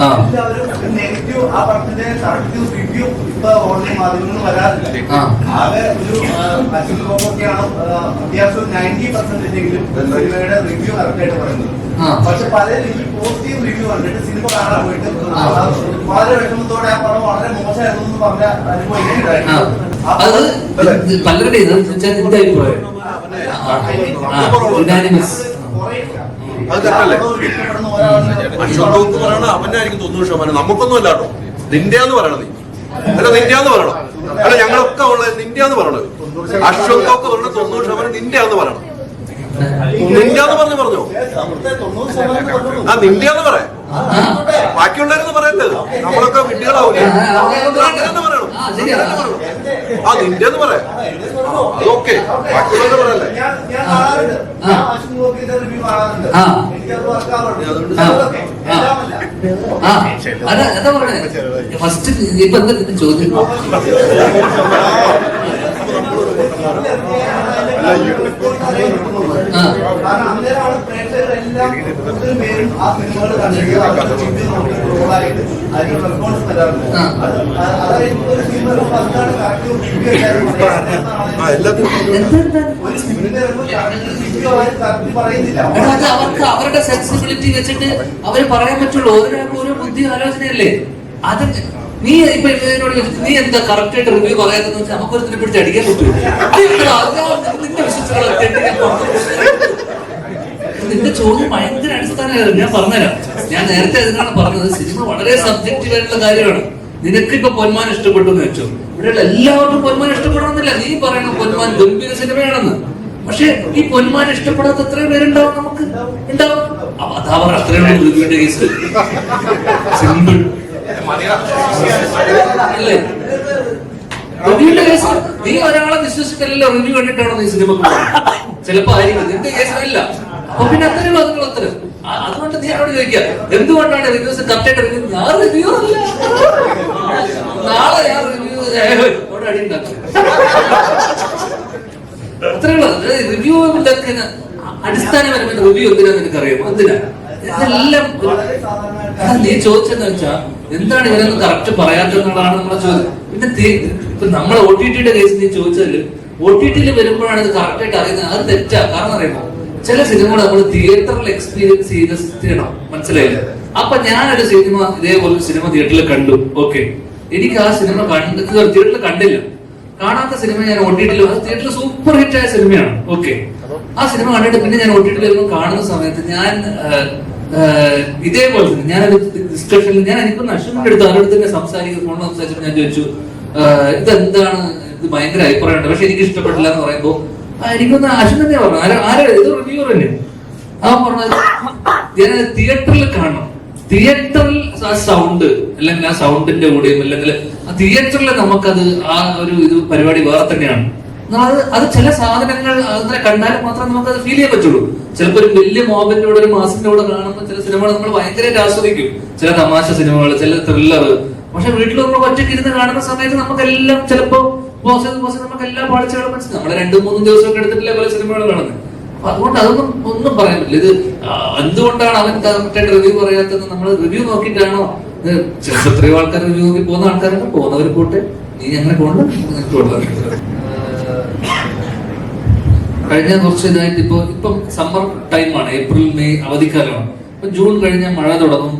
എല്ലാവരും നെഗറ്റീവ് ആ പടത്തിന്റെ കറക്റ്റീവ് റിവ്യൂ ഇപ്പൊ ഓൺലൈൻ മാധ്യമങ്ങളിൽ വരാറില്ല. ആ. ആകെ ഒരു അച്ഛൻ ഒക്കെയാണ് അത്യാവശ്യം നയന്റി പെർസെന്റേജ് എങ്കിലും സിനിമയുടെ റിവ്യൂ കറക്റ്റ് ആയിട്ട് പറയുന്നത് പക്ഷെ പലരും ഈ പോസിറ്റീവ് റിവ്യൂ കണ്ടിട്ട് സിനിമ കാണാൻ പോയിട്ട് വളരെ വിഷമത്തോടെ ആ പടം വളരെ മോശമായിരുന്നു എന്ന് പറഞ്ഞ അനുഭവം പലരുടെ അത് തെറ്റല്ലേ? എന്ന് പറയണ അവനായിരിക്കും തൊണ്ണൂറ് ശതമാനം. നമുക്കൊന്നും അല്ല കേട്ടോ. നിന്റെയാന്ന് പറയണത്. നീ. അല്ല നിന്റെയാന്ന് പറയണം. അല്ല ഞങ്ങളൊക്കെ ഉള്ളത് നിന്റെയാന്ന് പറയണത്. അശോക് ഒക്കെ പറയണത് തൊണ്ണൂറ് ശതമാനം നിന്റെയാന്ന് പറയണം. നിന്റെയാന്ന് പറഞ്ഞു പറഞ്ഞോ? പറഞ്ഞോളൂ. ആ നിന്റെയാന്ന് പറയാം. ബാക്കിയുള്ളവരെന്ന് പറയരുത്. നമ്മളൊക്കെ അങ്ങനെയെന്ന് പറയണം. ആ, ശരിയാ. എന്ന് പറയാം അതൊക്കെ ബാക്കിയുള്ളവരെ പറയല്ലേ? ഫസ്റ്റ് ഇപ്പൊ എന്താ ചോദ്യം ആ. പറയുന്നില്ല അവർക്ക് അവരുടെ സെൻസിബിലിറ്റി വെച്ചിട്ട് അവർ പറയാൻ പറ്റുള്ളൂ. ഓരോരാൾക്ക് ഓരോ ബുദ്ധി ആലോചനയല്ലേ? അത് നീ ഇപ്പൊ ചോദിച്ചു, നീ എന്താ കറക്റ്റ് ആയിട്ട് റിവ്യൂ പറയാതെന്ന് വെച്ചാൽ നമുക്ക് ഒരു പിടിച്ച് അടിക്കാൻ പറ്റൂ. നിന്റെ ചോദ്യം ഭയങ്കര അടിസ്ഥാനമായിരുന്നു. ഞാൻ പറഞ്ഞുതരാം. ഞാൻ നേരത്തെ അതിനാണ് പറഞ്ഞത്. സിനിമ വളരെ സബ്ജക്റ്റീവ് ആയിട്ടുള്ള കാര്യമാണ്. നിനക്ക് ഇപ്പൊ പൊന്മാൻ ഇഷ്ടപ്പെട്ടു എന്ന് വെച്ചു? ഇവിടെയുള്ള എല്ലാവർക്കും പൊന്മാൻ ഇഷ്ടപ്പെടണമെന്നില്ല. നീ പറയണം പൊന്മാൻ ഗംഭീര സിനിമയാണെന്ന്. പക്ഷെ ഈ പൊന്മാൻ ഇഷ്ടപ്പെടാത്ത എത്ര പേരുണ്ടാവും നമുക്ക്. ഉണ്ടാവും. അപ്പൊ അതാ പറ കേസ്. സിമ്പിൾ അല്ലേ? കേസ്. നീ ഒരാളെ വിശ്വസിക്കലല്ലോ റിവ്യൂ കണ്ടിട്ടാണോ നീ സിനിമ ചിലപ്പോ ആയിരിക്കും. നിന്റെ കേസിലല്ല അപ്പൊ പിന്നെ അത്രയും അതുങ്ങൾ അത്തരം ആ- അതുകൊണ്ട് നീ എന്നോട് ചോദിക്കുക എന്തുകൊണ്ടാണ് റിവ്യൂസ് കറക്റ്റായിട്ട് റിവ്യൂ ഞാൻ റിവ്യൂ അല്ല. നാളെ ഞാൻ റിവ്യൂ അവിടെ അടി ഉണ്ടാക്കും. അത്രേ ഉള്ളൂ. റിവ്യൂ ഇതൊക്കെ അടിസ്ഥാനപരമായിട്ട് റിവ്യൂ എന്തിനാ എനിക്കറിയാം എന്തിനാ? ഇതെല്ലാം നീ ചോദിച്ചെന്ന് വെച്ചാ എന്താണ് ഇവരൊന്നും കറക്റ്റ് പറയാത്തതെന്നുള്ളതാണ് നമ്മളെ ചോദ്യം. പിന്നെ ഇപ്പൊ നമ്മൾ ഒ ടി ടിയുടെ കേസ് നീ ചോദിച്ചാൽ ഒ ടി ടിയിൽ വരുമ്പോഴാണ് ഇത് കറക്റ്റ് ആയിട്ട് അറിയുന്നത്. അത് തെറ്റാ. കാരണം അറിയുമോ? ചില സിനിമകൾ നമ്മൾ തിയേറ്ററിൽ എക്സ്പീരിയൻസ് ചെയ്ത് ചെയ്യണം മനസ്സിലായില്ല? അപ്പൊ ഞാനൊരു സിനിമ ഇതേപോലെ സിനിമ തിയേറ്ററിൽ കണ്ടു. ഓക്കെ എനിക്ക് ആ സിനിമ കണ്ട് തിയേറ്ററിൽ കണ്ടില്ല. കാണാത്ത സിനിമ ഞാൻ ഒട്ടിട്ടില്ല അത് തിയേറ്ററിൽ സൂപ്പർ ഹിറ്റ് ആയ സിനിമയാണ്. ഓക്കെ ആ സിനിമ കണ്ടിട്ട് പിന്നെ ഞാൻ ഒ ടി കാണുന്ന സമയത്ത് ഞാൻ ഇതേപോലെ തന്നെ ഞാനൊരു ഡിസ്കഷനിൽ ഞാൻ എനിക്ക് അശ്വിന്റെ അടുത്ത് അവരുടെ തന്നെ സംസാരിക്കുന്ന ഫോണിൽ സംസാരിച്ചപ്പോൾ ഞാൻ ചോദിച്ചു ഇതെന്താണ്? ഇത് ഭയങ്കര അഭിപ്രായമുണ്ട്. പക്ഷെ എനിക്ക് ഇഷ്ടപ്പെട്ടില്ല എന്ന് പറയുമ്പോൾ എനിക്കൊന്ന് അശ്വൻ തന്നെ പറഞ്ഞു ആരാ ആരാ? ഇത് റിവ്യൂർ തന്നെ ആ പറഞ്ഞത് ഞാൻ തിയേറ്ററിൽ കാണണം. തിയേറ്ററിൽ ആ സൗണ്ട് അല്ലെങ്കിൽ ആ സൗണ്ടിന്റെ കൂടെയും അല്ലെങ്കിൽ ആ തിയേറ്ററിൽ നമുക്കത് ആ ഒരു ഇത് പരിപാടി വേറെ തന്നെയാണ്. അത് അത് ചില സാധനങ്ങൾ അങ്ങനെ കണ്ടാൽ മാത്രം നമുക്ക് അത് ഫീൽ ചെയ്യാൻ പറ്റുള്ളൂ. ചിലപ്പോൾ ഒരു വലിയ മോബിന്റെ കൂടെ ഒരു മാസിന്റെ കൂടെ കാണുമ്പോൾ ചില സിനിമകൾ നമ്മൾ ഭയങ്കരമായിട്ട് ആസ്വദിക്കും. ചില തമാശ സിനിമകൾ ചില ത്രില്ലർ പക്ഷെ വീട്ടിൽ നമ്മൾ ഒറ്റയ്ക്ക് ഇരുന്ന് കാണുന്ന സമയത്ത് നമുക്കെല്ലാം ചിലപ്പോ ബോസ് ബോസ് നമുക്ക് എല്ലാ പാളിച്ചകളും മനസ്സിലാവും നമ്മളെ രണ്ടും മൂന്നും ദിവസമൊക്കെ എടുത്തിട്ടില്ല പല സിനിമകൾ കാണുന്നത്? അപ്പൊ അതുകൊണ്ട് അതൊന്നും ഒന്നും പറയാൻ പറ്റില്ല. ഇത് എന്തുകൊണ്ടാണ് അവൻ കറക്റ്റായിട്ട് റിവ്യൂ പറയാത്തത്? നമ്മൾ റിവ്യൂ നോക്കിയിട്ടാണോ? എത്രയോ ആൾക്കാർ റിവ്യൂ നോക്കി പോകുന്ന ആൾക്കാരൊക്കെ പോകുന്നവർ പോട്ടെ. നീ അങ്ങനെ പോകണ്ട. കഴിഞ്ഞ കുറച്ച് ഇതായിട്ട് ഇപ്പൊ ഇപ്പം സമ്മർ ടൈമാണ് ഏപ്രിൽ മെയ് അവധിക്കാലമാണ്. ഇപ്പൊ ജൂൺ കഴിഞ്ഞാൽ മഴ തുടങ്ങും.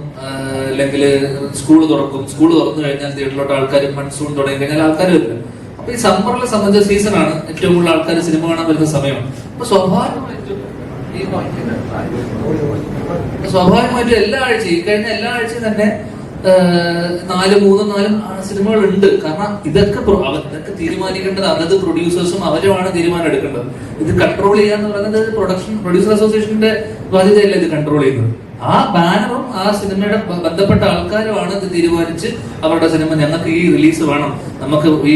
അല്ലെങ്കിൽ സ്കൂൾ തുറക്കും. സ്കൂൾ തുറന്നു കഴിഞ്ഞാൽ തിയേറ്ററിലോട്ട് ആൾക്കാർ മൺസൂൺ തുടങ്ങി കഴിഞ്ഞാൽ ആൾക്കാർ വരില്ല അപ്പൊ ഈ സമ്മറിലെ സംബന്ധിച്ച സീസണാണ് ഏറ്റവും കൂടുതൽ ആൾക്കാർ സിനിമ കാണാൻ വരുന്ന സമയമാണ്. അപ്പൊ സ്വാഭാവികമായിട്ടും സ്വാഭാവികമായിട്ടും എല്ലാ ആഴ്ചയും കഴിഞ്ഞ എല്ലാ ആഴ്ചയും തന്നെ നാല് മൂന്നും നാലും സിനിമകൾ ഉണ്ട് കാരണം ഇതൊക്കെ ഇതൊക്കെ തീരുമാനിക്കേണ്ടത് അതത് പ്രൊഡ്യൂസേഴ്സും അവരുമാണ് തീരുമാനം എടുക്കേണ്ടത്. ഇത് കൺട്രോൾ ചെയ്യാന്ന് പറയുന്നത് പ്രൊഡക്ഷൻ പ്രൊഡ്യൂസർ അസോസിയേഷന്റെ ബാധ്യതയല്ല ഇത് കൺട്രോൾ ചെയ്യുന്നത്. ആ ബാനറും ആ സിനിമയുടെ ബന്ധപ്പെട്ട ആൾക്കാരുമാണ് ഇത് തീരുമാനിച്ച് അവരുടെ സിനിമ ഞങ്ങൾക്ക് ഈ റിലീസ് വേണം. നമുക്ക് ഈ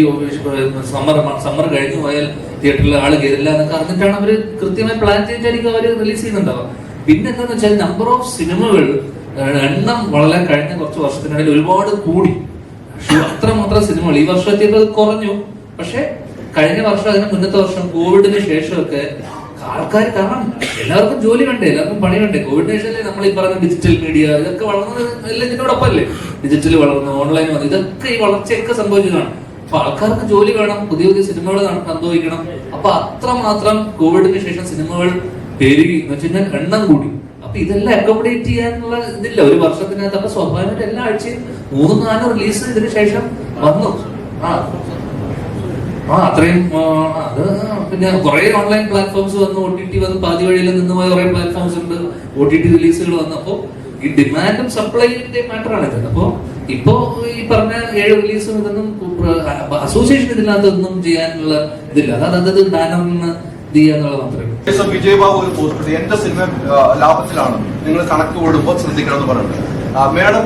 സമ്മർ സമ്മർ കഴിഞ്ഞു പോയാൽ തിയേറ്ററിൽ ആൾ കയറില്ല എന്നൊക്കെ അറിഞ്ഞിട്ടാണ് അവർ കൃത്യമായി പ്ലാൻ ചെയ്തിട്ടായിരിക്കും അവർ റിലീസ് ചെയ്യുന്നുണ്ടാവുക. പിന്നെ എന്താന്ന് വെച്ചാൽ നമ്പർ ഓഫ് സിനിമകൾ എണ്ണം വളരെ കഴിഞ്ഞ കുറച്ച് വർഷത്തിനിടയിൽ ഒരുപാട് കൂടി. അത്രമാത്രം സിനിമകൾ. ഈ വർഷത്തേക്ക് കുറഞ്ഞു. പക്ഷെ കഴിഞ്ഞ വർഷം അതിന് മുന്നത്തെ വർഷം കോവിഡിന് ശേഷമൊക്കെ ആൾക്കാർ കാരണം എല്ലാവർക്കും ജോലി വേണ്ടേ എല്ലാവർക്കും പണി വേണ്ടേ കോവിഡ് നയന്റീനിലെ നമ്മൾ ഈ പറഞ്ഞ ഡിജിറ്റൽ മീഡിയ ഇതൊക്കെ വളർന്നത് എല്ലാം ഇതിനോടൊപ്പമല്ലേ ഡിജിറ്റൽ വളർന്നു ഓൺലൈൻ വന്നു ഇതൊക്കെ ഈ വളർച്ചയൊക്കെ സംഭവിച്ചതാണ്. അപ്പൊ ആൾക്കാർക്ക് ജോലി വേണം പുതിയ പുതിയ സിനിമകൾ സംഭവിക്കണം അപ്പൊ അത്രമാത്രം കോവിഡിന് ശേഷം സിനിമകൾ പെരുകി. എന്ന് വെച്ചാൽ എണ്ണം കൂടി. അപ്പൊ ഇതെല്ലാം അക്കോമഡേറ്റ് ചെയ്യാനുള്ള ഇതില്ല. ഒരു വർഷത്തിനകത്ത് അപ്പൊ സ്വാഭാവികമായിട്ട് എല്ലാ ആഴ്ചയും മൂന്നും നാലും റിലീസ് ഇതിന് ശേഷം വന്നു. ആ ആ അത്രയും അത് പിന്നെ കുറെ ഓൺലൈൻ പ്ലാറ്റ്ഫോംസ് വന്നു. ഒ ടി ടി വന്ന്. പാതി വഴിയിൽ നിന്ന് പോയ കുറെ പ്ലാറ്റ്ഫോംസ് ഉണ്ട്. ഒ ടി ടി റിലീസുകൾ വന്നപ്പോ ഈ ഡിമാൻഡും സപ്ലൈന്റെ മാറ്ററാണ് ഇത്. അപ്പോ ഇപ്പോ ഈ പറഞ്ഞ ഏഴ് റിലീസും ഇതൊന്നും അസോസിയേഷൻ ഇതിനകത്തൊന്നും ചെയ്യാനുള്ള ഇതില്ല. അതാണ് അതത് ദാനം മാത്രമേ ഒരു സിനിമ ലാഭത്തിലാണ്. നിങ്ങൾ കണക്ക് കൂടുമ്പോൾ ശ്രദ്ധിക്കണം എന്ന് പറഞ്ഞിട്ട്. ആ, മേഡം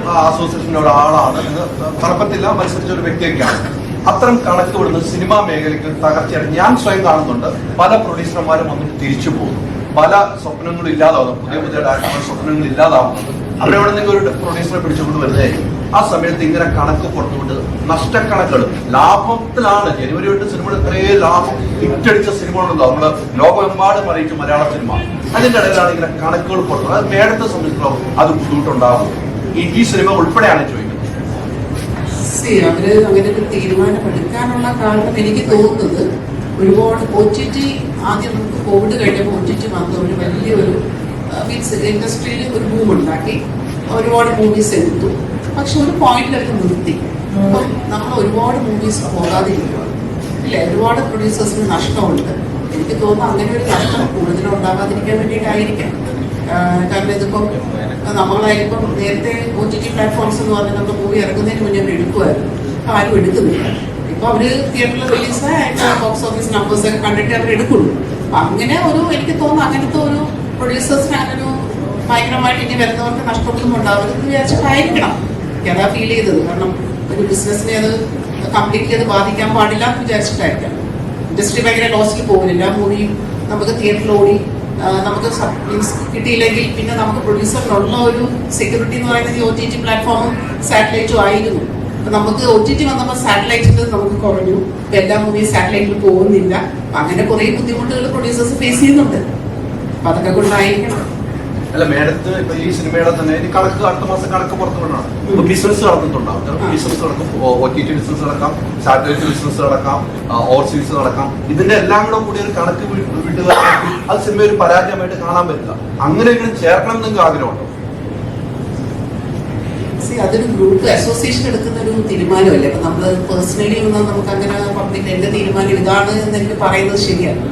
മത്സരിച്ച ഒരു വ്യക്തിയൊക്കെയാണ്. അത്തരം കണക്ക് വിടുന്ന സിനിമാ മേഖലയ്ക്ക് തകർച്ചയാണ്. ഞാൻ സ്വയം കാണുന്നുണ്ട്. പല പ്രൊഡ്യൂസർമാരും വന്നിട്ട് തിരിച്ചു പോകുന്നു. പല സ്വപ്നങ്ങളും ഇല്ലാതാവുന്നു. പുതിയ പുതിയ ഡയറക്ടർമാർ സ്വപ്നങ്ങൾ ഇല്ലാതാവുന്നുണ്ട് അവരവിടെ നിങ്ങൾ ഒരു പ്രൊഡ്യൂസറെ പിടിച്ചുകൊണ്ട് വരുന്നതായിരിക്കും. ആ സമയത്ത് ഇങ്ങനെ കണക്ക് പുറത്തുവിട്ട് നഷ്ടക്കണക്കുകൾ ലാഭത്തിലാണ്. ജനുവരി തൊട്ട് സിനിമ ഇത്രയും ലാഭം ഇറ്റടിച്ച സിനിമകളുണ്ടോ നമ്മൾ ലോകമെമ്പാടും അറിയിച്ചു മലയാള സിനിമ. അതിന്റെ ഇടയിലാണ് ഇങ്ങനെ കണക്കുകൾ പുറത്തു അത് മേടത്തെ സംബന്ധിച്ചിടത്തോളം അത് ബുദ്ധിമുട്ടുണ്ടാകും ഈ സിനിമ ഉൾപ്പെടെയാണ് ചോദിക്കുന്നത് സി അവർ അങ്ങനെ ഒരു തീരുമാനം എടുക്കാനുള്ള കാരണം എനിക്ക് തോന്നുന്നത് ഒരുപാട് ഒ ടി ടി ആദ്യം നമുക്ക് കോവിഡ് കഴിഞ്ഞപ്പോൾ ഒ ടി ടി വന്ന ഒരു വലിയൊരു മീൻസ് ഇൻഡസ്ട്രിയിൽ ഒരു ബൂം ഉണ്ടാക്കി ഒരുപാട് മൂവീസ് എടുത്തു. പക്ഷെ ഒരു പോയിന്റിൽ അവർ നിർത്തി. അപ്പം നമ്മൾ ഒരുപാട് മൂവീസ് പോകാതിരിക്കുക. ഇല്ലേ? ഒരുപാട് പ്രൊഡ്യൂസേഴ്സിന് നഷ്ടമുണ്ട്. എനിക്ക് തോന്നുന്നു അങ്ങനെ ഒരു നഷ്ടം കൂടുതലും ഉണ്ടാകാതിരിക്കാൻ വേണ്ടിയിട്ടായിരിക്കാം. കാരണം ഇതിപ്പം നമ്മളായിരിക്കും നേരത്തെ ഒ ടി ടി പ്ലാറ്റ്ഫോംസ് എന്ന് പറഞ്ഞാൽ നമ്മൾ മൂവി ഇറങ്ങുന്നതിന് മുന്നേ അവർ എടുക്കുമായിരുന്നു. അപ്പം ആരും എടുക്കുന്നില്ല. ഇപ്പൊ അവർ തിയേറ്ററിൽ റിലീസ് ബോക്സ് ഓഫീസ് നമ്പേഴ്സ് ഒക്കെ കണ്ടിട്ട് അവർ എടുക്കുള്ളൂ. അപ്പൊ അങ്ങനെ ഒരു എനിക്ക് തോന്നുന്നു അങ്ങനത്തെ ഒരു പ്രൊഡ്യൂസേഴ്സിന് അങ്ങനെ ഒരു ഭയങ്കരമായിട്ട് ഇനി വരുന്നവർക്ക് നഷ്ടമൊന്നും ഉണ്ടാവരുത് വിചാരിച്ചിട്ടായിരിക്കണം എനിക്കതാ ഫീൽ ചെയ്തത്. കാരണം ഒരു ബിസിനസ്സിനെ അത് കംപ്ലീറ്റ്ലി അത് ബാധിക്കാൻ പാടില്ല എന്ന് വിചാരിച്ചിട്ടായിരിക്കാം. ഇൻഡസ്ട്രി ഭയങ്കര ലോസിൽ പോകുന്നില്ല. മൂവി നമുക്ക് തിയേറ്ററിൽ ഓടി നമുക്ക് മീൻസ് കിട്ടിയില്ലെങ്കിൽ പിന്നെ നമുക്ക് പ്രൊഡ്യൂസറിനുള്ള ഒരു സെക്യൂരിറ്റി എന്ന് പറയുന്നത് ഈ ഒ ടി ടി പ്ലാറ്റ്ഫോമും സാറ്റലൈറ്റും ആയിരുന്നു. അപ്പൊ നമുക്ക് ഒ ടി ടി വന്നപ്പോൾ സാറ്റലൈറ്റിൽ നമുക്ക് കുറഞ്ഞു. ഇപ്പൊ എല്ലാ മൂവിയും സാറ്റലൈറ്റിൽ പോകുന്നില്ല. അങ്ങനെ കുറേ ബുദ്ധിമുട്ടുകൾ പ്രൊഡ്യൂസേഴ്സ് ഫേസ് ചെയ്യുന്നുണ്ട്. അപ്പൊ അതൊക്കെ കൊണ്ടായിരിക്കണം. അല്ല മേഡത്ത് ഇപ്പൊ ഈ സിനിമയുടെ തന്നെ ഇനി കണക്ക് അടുത്ത മാസം കണക്ക് പുറത്തു കൊണ്ടാണ് ഇപ്പൊ ബിസിനസ് നടന്നിട്ടുണ്ടാവും. ചിലപ്പോൾ ബിസിനസ് നടക്കും. ഒ ടി ടി ബിസിനസ് നടക്കാം. സാറ്റലൈറ്റ് ബിസിനസ് നടക്കാം. ഓവർസീസ് നടക്കാം. ഇതിന്റെ എല്ലാം കൂടെ കൂടി ഒരു കണക്ക് വി- വിട്ടുക അത് സിനിമ ഒരു പരാജയമായിട്ട് കാണാൻ പറ്റില്ല. അങ്ങനെയെങ്കിലും ചേർക്കണം എന്ന് നിങ്ങൾക്ക് ആഗ്രഹമുണ്ടോ അതൊരു ഗ്രൂപ്പ് അസോസിയേഷൻ എടുക്കുന്ന ഒരു തീരുമാനമല്ലേ? അപ്പൊ നമ്മൾ പേഴ്സണലി നമുക്ക് അങ്ങനെ പബ്ലിക് എന്റെ തീരുമാനം ഇതാണ് എന്ന് എനിക്ക് പറയുന്നത് ശരിയല്ല.